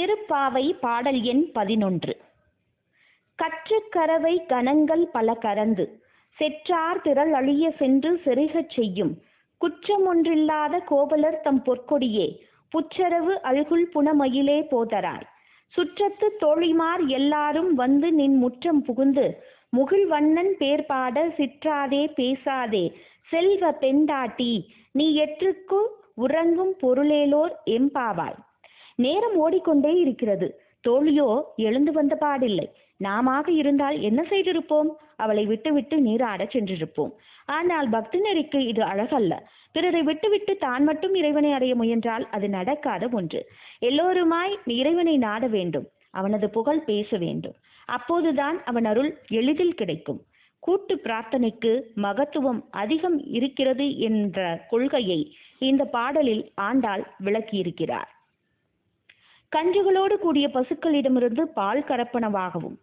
திருப்பாவை பாடல் எண் பதினொன்று. கற்றுக்கரவை கணங்கள் பல கரந்து செற்றார் திரள் அழிய சென்று செருகச் செய்யும். குற்றமொன்றில்லாத கோவலர் தம் பொற்கொடியே புற்றரவு அழுகுல் புனமயிலே போதராய். சுற்றத்து தோழிமார் எல்லாரும் வந்து நின் முற்றம் புகுந்து முகில் வண்ணன் பேர் பாட சிற்றாதே பேசாதே செல்வ பெண்டாட்டி நீ எற்றுக்கு உறங்கும் பொருளேலோர் எம்பாவாய் நேரம் ஓடிக்கொண்டே இருக்கிறது. தோழியோ எழுந்து வந்த பாடில்லை. நாமாக இருந்தால் என்ன செய்திருப்போம்? அவளை விட்டுவிட்டு நீராடச் சென்றிருப்போம். ஆனால் பக்தி நெறிக்கு இது அழகல்ல. பிறரை விட்டுவிட்டு தான் மட்டும் இறைவனை அடைய முயன்றால் அது நடக்காத ஒன்று. எல்லோருமாய் இறைவனை நாட வேண்டும். அவனது புகழ் பேச வேண்டும். அப்போதுதான் அவன் அருள் எளிதில் கிடைக்கும். கூட்டு பிரார்த்தனைக்கு மகத்துவம் அதிகம் இருக்கிறது என்ற கொள்கையை இந்த பாடலில் ஆண்டாள் விளக்கியிருக்கிறார். கன்றுகளோடு கூடிய பசுக்களிடமிருந்து பால் கறப்பனவாகவும்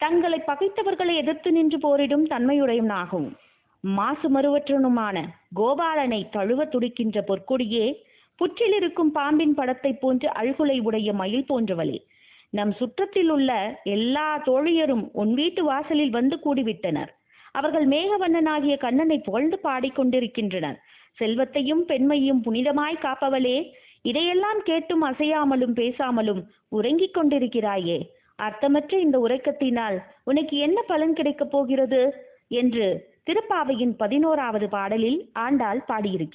தங்களை பகைத்தவர்களை எதிர்த்து நின்று போரிடும் தன்மையுடையவனாகவும் மாசு மறுவற்றனுமான கோபாலனை தழுவ துடிக்கின்ற பொற்கொடியே புற்றில் இருக்கும் பாம்பின் படத்தை போன்று அழுகுலை உடைய மயில் போன்றவளே நம் சுற்றத்தில் உள்ள எல்லா தோழியரும் உன் வீட்டு வாசலில் வந்து கூடிவிட்டனர். அவர்கள் மேகவண்ணனாகிய கண்ணனை புகழ்ந்து பாடிக்கொண்டிருக்கின்றனர். செல்வத்தையும் பெண்மையும் புனிதமாய் காப்பவளே இதையெல்லாம் கேட்டும் அசையாமலும் பேசாமலும் உறங்கிக் கொண்டிருக்கிறாயே. அர்த்தமற்ற இந்த உறக்கத்தினால் உனக்கு என்ன பலன் கிடைக்கப் போகிறது? என்று திருப்பாவையின் பதினோராவது பாடலில் ஆண்டாள் பாடியிருக்கிறார்.